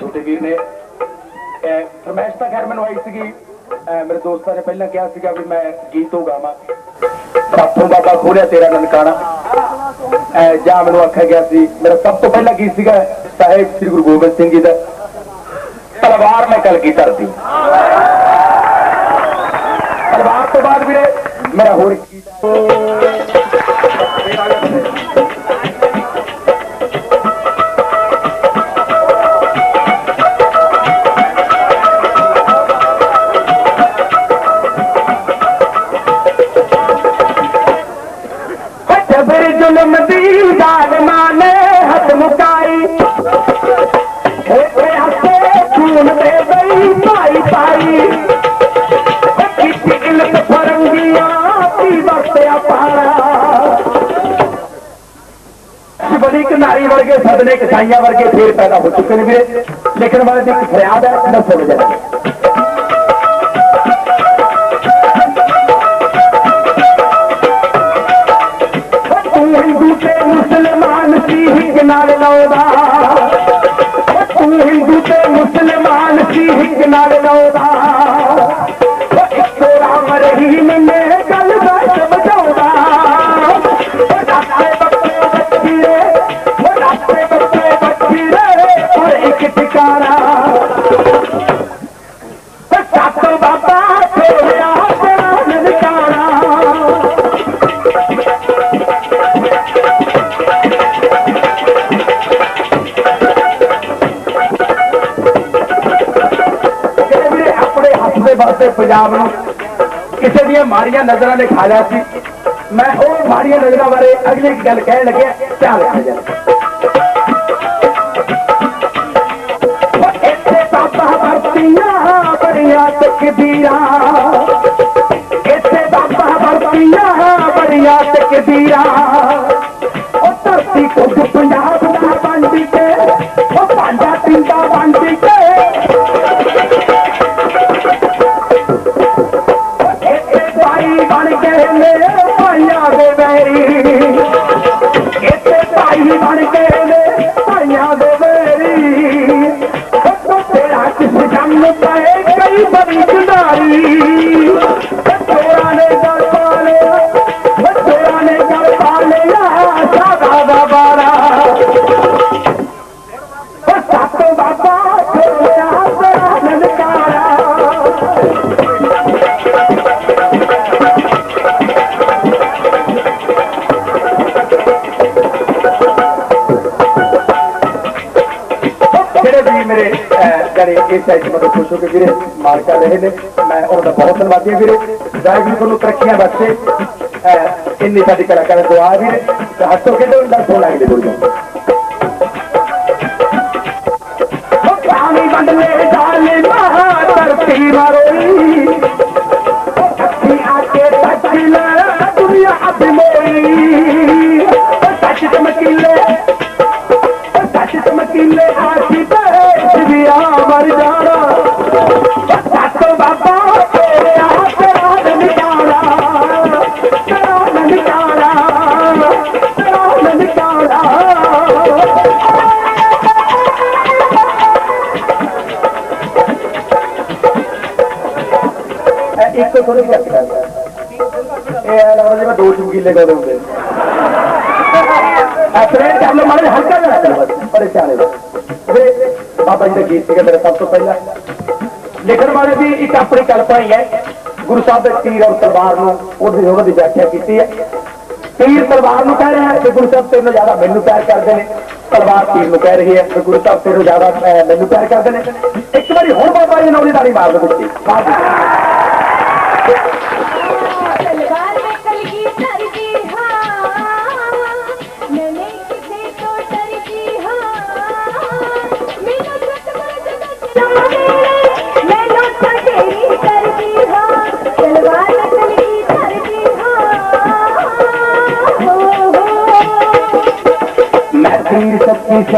ਛੋਟੇ ਵੀਰ ਨੇ। ਇਹ ਤਾਂ ਖੈਰ ਮੈਨੂੰ ਆਈ ਸੀਗੀ। ਮੇਰੇ ਦੋਸਤਾਂ ਨੇ ਪਹਿਲਾਂ ਕਿਹਾ ਸੀਗਾ ਵੀ ਮੈਂ ਗੀਤੋਂ ਗਾਵਾਂ। ਸਾਥੋਂ ਬਾਬਾ ਖੋਲਿਆ ਤੇਰਾ ਨਨਕਾਣਾ। ਜਾਂ ਮੈਨੂੰ ਆਖਿਆ ਗਿਆ ਸੀ, ਮੇਰਾ ਸਭ ਤੋਂ ਪਹਿਲਾ ਗੀਤ ਸੀਗਾ ਸਾਹਿਬ ਸ੍ਰੀ ਗੁਰੂ ਗੋਬਿੰਦ ਸਿੰਘ ਜੀ ਦਾ। ਤਲਵਾਰ ਮੈਂ ਕਲ ਕੀ ਧਰਤੀ ਭਾਈ। ਭਾਈ ਇਲਤ ਫਰੰਗੀਆਂ ਦੀ ਵਰਤਿਆ ਪਾਰਾ ਬੜੀ ਕਿਨਾਰੀ ਵਰਗੇ ਸਦਨੇ ਕਸਾਈਆਂ ਵਰਗੇ ਫੇਰ ਪੈਦਾ ਹੋ ਚੁੱਕੇ ਨੇ ਵੀਰੇ। ਲਿਖਣ ਵਾਲੇ ਦੀ ਇੱਕ ਫਰਿਆਦ ਹੈ ਨਾ ਸੁਣ ਹੱਥ ਪੰਜਾਬ ਨੂੰ ਕਿਸੇ ਦੀਆਂ ਮਾੜੀਆਂ ਨਜ਼ਰਾਂ ਨੇ ਖਾ ਲਿਆ ਸੀ। ਮੈਂ ਉਹ ਮਾੜੀਆਂ ਨਜ਼ਰਾਂ ਬਾਰੇ ਅਗਲੀ ਗੱਲ ਕਹਿਣ ਲੱਗਿਆ, ਧਿਆਨ ਰੱਖਿਆ ਜੀ ਇੱਥੇ ਅਹ, ਇਸ ਸਾਈਡ ਤੋਂ ਮਤਲਬ ਖੁਸ਼ ਹੋ ਕੇ ਵੀਰੇ ਮਾਰ ਰਹੇ ਨੇ। ਮੈਂ ਉਹਨਾਂ ਦਾ ਬਹੁਤ ਧੰਨਵਾਦੀ ਹਾਂ ਵੀਰੇ। ਵਾਹਿਗੁਰੂ ਤੁਹਾਨੂੰ ਤਰੱਕੀਆਂ ਬਖਸ਼ੇ। ਇੰਨੀ ਸਾਡੀ ਕਲਾਕਾਰਾਂ ਦੁਆ ਵੀਰੇ। ਤੇ ਹੱਸੋ ਖੇਡੋ ਦਾ ਸੋਹਣਾ ਲੱਗਦੇ ਬੋਲ ਪਾਣੀ ਥੋੜੀ ਜਿਹੀ ਚੱਕਦਾ ਇਹ ਆ ਲੱਗਦਾ ਜਿਵੇਂ ਦੋ ਚੁਗੀਲੇ ਗਾਉਂਦੇ ਹੁੰਦੇ। ਅਸਰੇ ਕਰ ਲੋ ਮਾਰੇ ਹਲਕਾ ਜਿਹਾ ਕਰ ਬਸ ਪਰੇਸ਼ਾਨ ਹੈ ਵੀਰੇ ਬਾਬਾ ਜੀ ਦਾ ਗੀਤ ਸੀਗਾ ਮੇਰਾ ਸਭ ਤੋਂ ਪਹਿਲਾ। ਲਿਖਣ ਵਾਲੇ ਦੀ ਇੱਕ ਆਪਣੀ ਕਲਪਨਾ ਹੀ ਹੈ। ਗੁਰੂ ਸਾਹਿਬ ਦੇ ਤੀਰ ਔਰ ਤਲਵਾਰ ਨੂੰ ਉਹਦੀ ਉਹਨਾਂ ਦੀ ਵਿਆਖਿਆ ਕੀਤੀ ਹੈ। ਤੀਰ ਤਲਵਾਰ ਨੂੰ ਕਹਿ ਰਿਹਾ ਹੈ ਕਿ ਗੁਰੂ ਸਾਹਿਬ ਤੇਰੇ ਜ਼ਿਆਦਾ ਮੈਨੂੰ ਪਿਆਰ ਕਰਦੇ ਨੇ। ਤਲਵਾਰ ਤੀਰ ਨੂੰ ਕਹਿ ਰਹੀ ਹੈ ਕਿ ਗੁਰੂ ਸਾਹਿਬ ਤੇਰੇ ਜ਼ਿਆਦਾ ਮੈਨੂੰ ਪਿਆਰ ਕਰਦੇ ਨੇ। ਇੱਕ ਵਾਰੀ ਹੋਰ ਬਾਬਾ ਜੀ ਨੇ ਉਹਦੀ ਤਾੜੀ ਮਾਰ ਦਿੱਤੀ। ਮਾਰ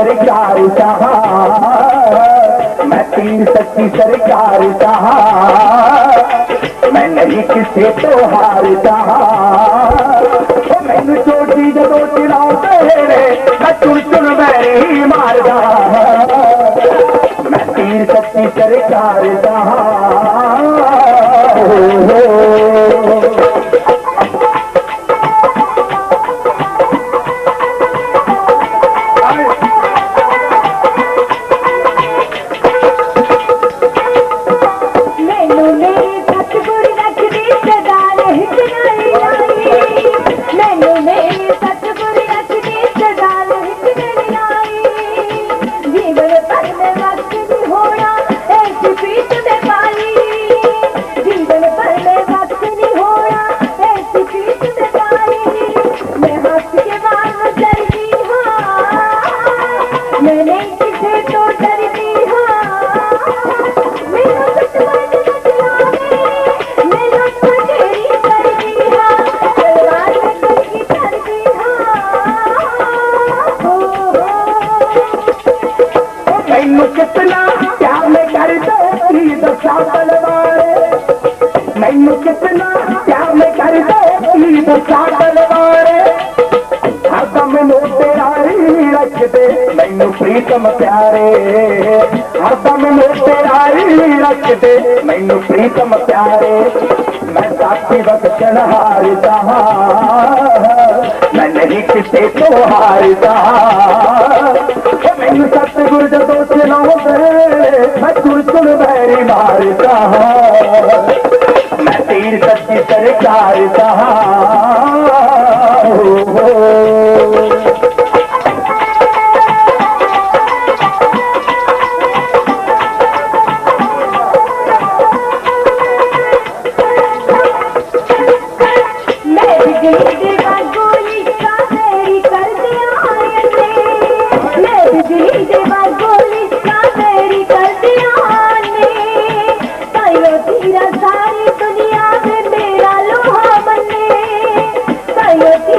सरकार कहा मैं तीन सच्ची सरकार कहा मैं नहीं किसे तो हार कहा मैंने चोटी जदों चिड़ाओ तेरे मैं चुन चुन मैं ही मार मैं तीन सच्ची सरकार कहा ਮੈਨੂੰ ਕਿਤਨਾ ਪਿਆਰ ਮੈਂ ਕਰਦਾ ਕੀ ਦੱਸਾਂ ਤਲਵਾਰ ਮੈਨੂੰ ਤੇਰਾ ਹੀ ਰੱਖਦੇ ਮੈਨੂੰ ਪ੍ਰੀਤਮ ਪਿਆਰੇ ਹਰਦਮ ਮੈਨੂੰ ਤੇਰਾ ਹੀ ਰੱਖਦੇ ਮੈਨੂੰ ਪ੍ਰੀਤਮ ਪਿਆਰੇ ਮੈਂ ਸਾਥੀ ਬਖਸ਼ਣ ਹਾਰਦਾ ਮੈਂ ਨਹੀਂ ਕਿਸੇ ਤੋਂ ਹਾਰਦਾ ਮੈਨੂੰ ਸਤਿਗੁਰ ਜਦੋਂ ਚਲਾਉਂਦੇ ਮੈਂ ਤੁਰ ਤੁਰ ਬੈਰੀ ਮਾਰਦਾ سرڪارو به زندگي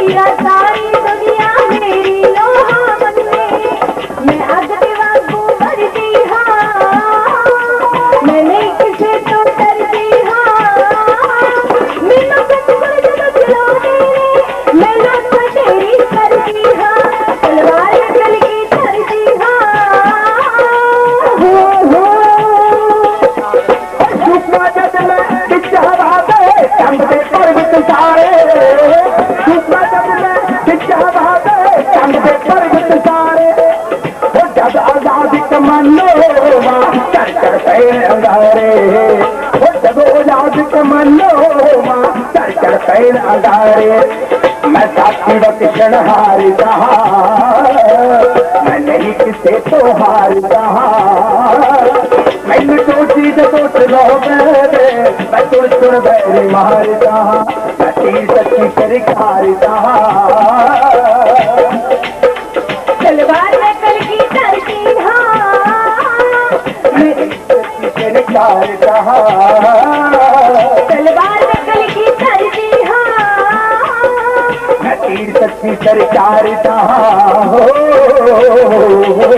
ਤਾਇਓ ਤੀਰਾ ਅੰਗਾਰੇ ਮੈਂ ਸਾਥੀ ਬਖਸ਼ਣ ਹਾਰਦਾ ਮੈਂ ਨਹੀਂ ਕਿਸੇ ਤੋਂ ਹਾਰਦਾ ਮੈਨੂੰ ਟੋਟੀ ਜਦੋਂ ਚਲਾਉਂਦੇ ਮੈਂ ਤੁਰ ਤੁਰ ਬੈਰੀ ਮਾਰਦਾ ਮੈਂ ਤੀਰ ਸੱਚੀ ਮੈਂ ਕਲਗੀ ਧਰਦੀ ਹਾਂ। ਮੈਂ ਸੱਚੀ ਤਲਵਾਰ ਮੈਂ ਤੀਰ ਸੱਚੀ ਸਰਕਾਰਦਾ